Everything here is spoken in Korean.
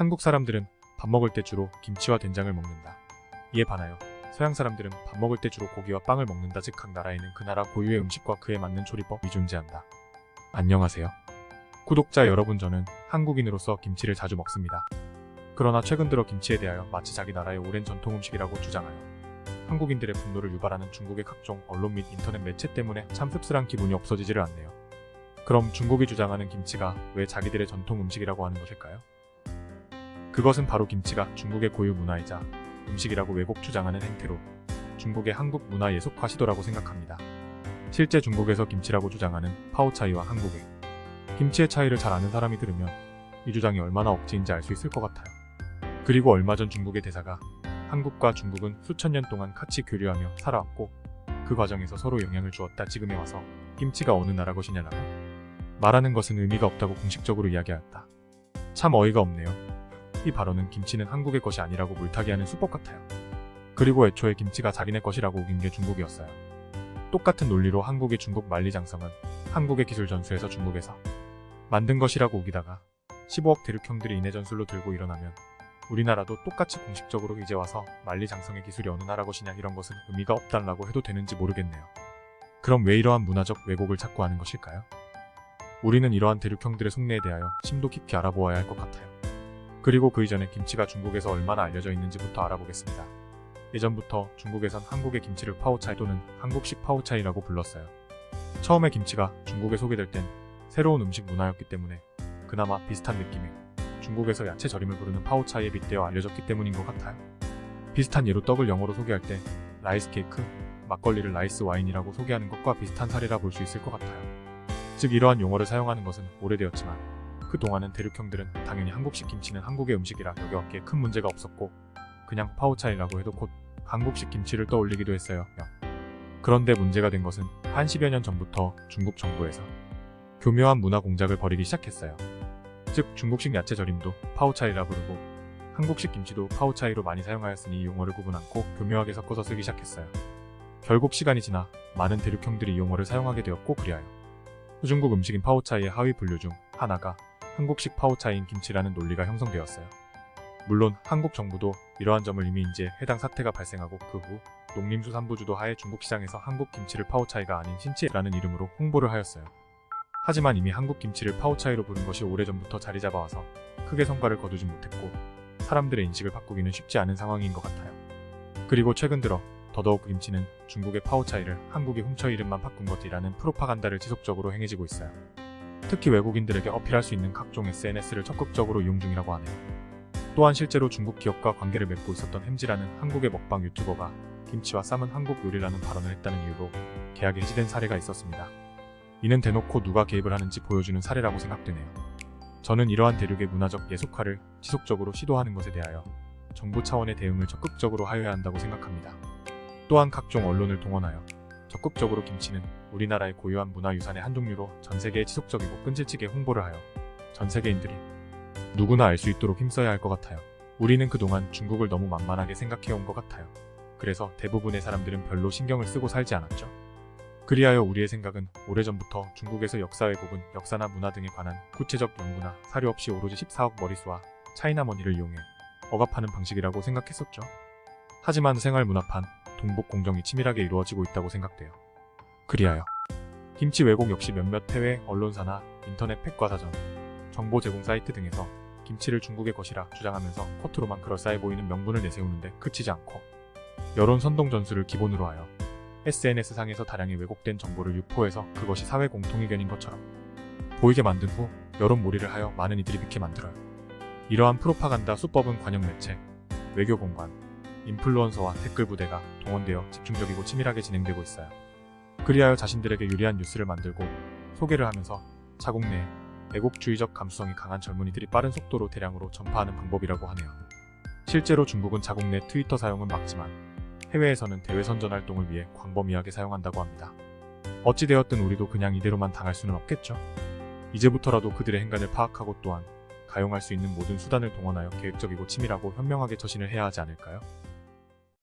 한국 사람들은 밥 먹을 때 주로 김치와 된장을 먹는다. 이에 반하여 서양 사람들은 밥 먹을 때 주로 고기와 빵을 먹는다. 즉 각 나라에는 그 나라 고유의 음식과 그에 맞는 조리법이 존재한다. 안녕하세요. 구독자 여러분 저는 한국인으로서 김치를 자주 먹습니다. 그러나 최근 들어 김치에 대하여 마치 자기 나라의 오랜 전통 음식이라고 주장하여 한국인들의 분노를 유발하는 중국의 각종 언론 및 인터넷 매체 때문에 참 씁쓸한 기분이 없어지지를 않네요. 그럼 중국이 주장하는 김치가 왜 자기들의 전통 음식이라고 하는 것일까요? 그것은 바로 김치가 중국의 고유 문화이자 음식이라고 왜곡 주장하는 행태로 중국의 한국 문화 예속화 시도라고 생각합니다. 실제 중국에서 김치라고 주장하는 파오 차이와 한국의 김치의 차이를 잘 아는 사람이 들으면 이 주장이 얼마나 억지인지 알 수 있을 것 같아요. 그리고 얼마 전 중국의 대사가 한국과 중국은 수천 년 동안 같이 교류하며 살아왔고 그 과정에서 서로 영향을 주었다 지금에 와서 김치가 어느 나라 것이냐라고 말하는 것은 의미가 없다고 공식적으로 이야기하였다. 참 어이가 없네요. 이 발언은 김치는 한국의 것이 아니라고 물타기하는 수법 같아요. 그리고 애초에 김치가 자기네 것이라고 우긴 게 중국이었어요. 똑같은 논리로 한국의 중국 만리장성은 한국의 기술 전수에서 중국에서 만든 것이라고 우기다가 15억 대륙형들이 이내 전술로 들고 일어나면 우리나라도 똑같이 공식적으로 이제 와서 만리장성의 기술이 어느 나라 것이냐 이런 것은 의미가 없달라고 해도 되는지 모르겠네요. 그럼 왜 이러한 문화적 왜곡을 자꾸 하는 것일까요? 우리는 이러한 대륙형들의 속내에 대하여 심도 깊이 알아보아야 할 것 같아요. 그리고 그 이전에 김치가 중국에서 얼마나 알려져 있는지부터 알아보겠습니다. 예전부터 중국에선 한국의 김치를 파오차이 또는 한국식 파오차이라고 불렀어요. 처음에 김치가 중국에 소개될 땐 새로운 음식 문화였기 때문에 그나마 비슷한 느낌의 중국에서 야채 절임을 부르는 파오차이에 빗대어 알려졌기 때문인 것 같아요. 비슷한 예로 떡을 영어로 소개할 때 라이스 케이크, 막걸리를 라이스 와인이라고 소개하는 것과 비슷한 사례라 볼 수 있을 것 같아요. 즉 이러한 용어를 사용하는 것은 오래되었지만 그동안은 대륙형들은 당연히 한국식 김치는 한국의 음식이라 여겨왔기에 큰 문제가 없었고 그냥 파오차이라고 해도 곧 한국식 김치를 떠올리기도 했어요. 그런데 문제가 된 것은 한 10여 년 전부터 중국 정부에서 교묘한 문화 공작을 벌이기 시작했어요. 즉 중국식 야채 절임도 파오차이라 부르고 한국식 김치도 파오차이로 많이 사용하였으니 이 용어를 구분 않고 교묘하게 섞어서 쓰기 시작했어요. 결국 시간이 지나 많은 대륙형들이 이 용어를 사용하게 되었고 그리하여 후중국 음식인 파오차이의 하위 분류 중 하나가 한국식 파오차이인 김치라는 논리가 형성되었어요. 물론 한국 정부도 이러한 점을 이미 인지해 해당 사태가 발생하고 그 후 농림수산부 주도 하에 중국 시장에서 한국 김치를 파오차이가 아닌 신치라는 이름으로 홍보를 하였어요. 하지만 이미 한국 김치를 파오차이로 부른 것이 오래전부터 자리 잡아와서 크게 성과를 거두지 못했고 사람들의 인식을 바꾸기는 쉽지 않은 상황인 것 같아요. 그리고 최근 들어 더더욱 김치는 중국의 파오차이를 한국이 훔쳐 이름만 바꾼 것이라는 프로파간다를 지속적으로 행해지고 있어요. 특히 외국인들에게 어필할 수 있는 각종 SNS를 적극적으로 이용 중이라고 하네요. 또한 실제로 중국 기업과 관계를 맺고 있었던 햄지라는 한국의 먹방 유튜버가 김치와 쌈은 한국 요리라는 발언을 했다는 이유로 계약이 해지된 사례가 있었습니다. 이는 대놓고 누가 개입을 하는지 보여주는 사례라고 생각되네요. 저는 이러한 대륙의 문화적 예속화를 지속적으로 시도하는 것에 대하여 정부 차원의 대응을 적극적으로 하여야 한다고 생각합니다. 또한 각종 언론을 동원하여 적극적으로 김치는 우리나라의 고유한 문화유산의 한 종류로 전 세계에 지속적이고 끈질지게 홍보를 하여 전 세계인들이 누구나 알 수 있도록 힘써야 할 것 같아요. 우리는 그동안 중국을 너무 만만하게 생각해온 것 같아요. 그래서 대부분의 사람들은 별로 신경을 쓰고 살지 않았죠. 그리하여 우리의 생각은 오래전부터 중국에서 역사 왜곡은 역사나 문화 등에 관한 구체적 연구나 사료 없이 오로지 14억 머리수와 차이나머니를 이용해 억압하는 방식이라고 생각했었죠. 하지만 생활문화판, 동북 공정이 치밀하게 이루어지고 있다고 생각돼요. 그리하여 김치 왜곡 역시 몇몇 해외 언론사나 인터넷 팩과사전, 정보 제공 사이트 등에서 김치를 중국의 것이라 주장하면서 겉으로만 그럴싸해 보이는 명분을 내세우는데 그치지 않고 여론 선동 전술을 기본으로 하여 SNS상에서 다량의 왜곡된 정보를 유포해서 그것이 사회 공통의견인 것처럼 보이게 만든 후 여론 몰이를 하여 많은 이들이 믿게 만들어요. 이러한 프로파간다 수법은 관영 매체, 외교 공관, 인플루언서와 댓글 부대가 동원되어 집중적이고 치밀하게 진행되고 있어요. 그리하여 자신들에게 유리한 뉴스를 만들고 소개를 하면서 자국 내 애국주의적 감수성이 강한 젊은이들이 빠른 속도로 대량으로 전파하는 방법이라고 하네요. 실제로 중국은 자국 내 트위터 사용은 막지만 해외에서는 대외 선전 활동을 위해 광범위하게 사용한다고 합니다. 어찌되었든 우리도 그냥 이대로만 당할 수는 없겠죠. 이제부터라도 그들의 행간을 파악하고 또한 가용할 수 있는 모든 수단을 동원하여 계획적이고 치밀하고 현명하게 처신을 해야 하지 않을까요?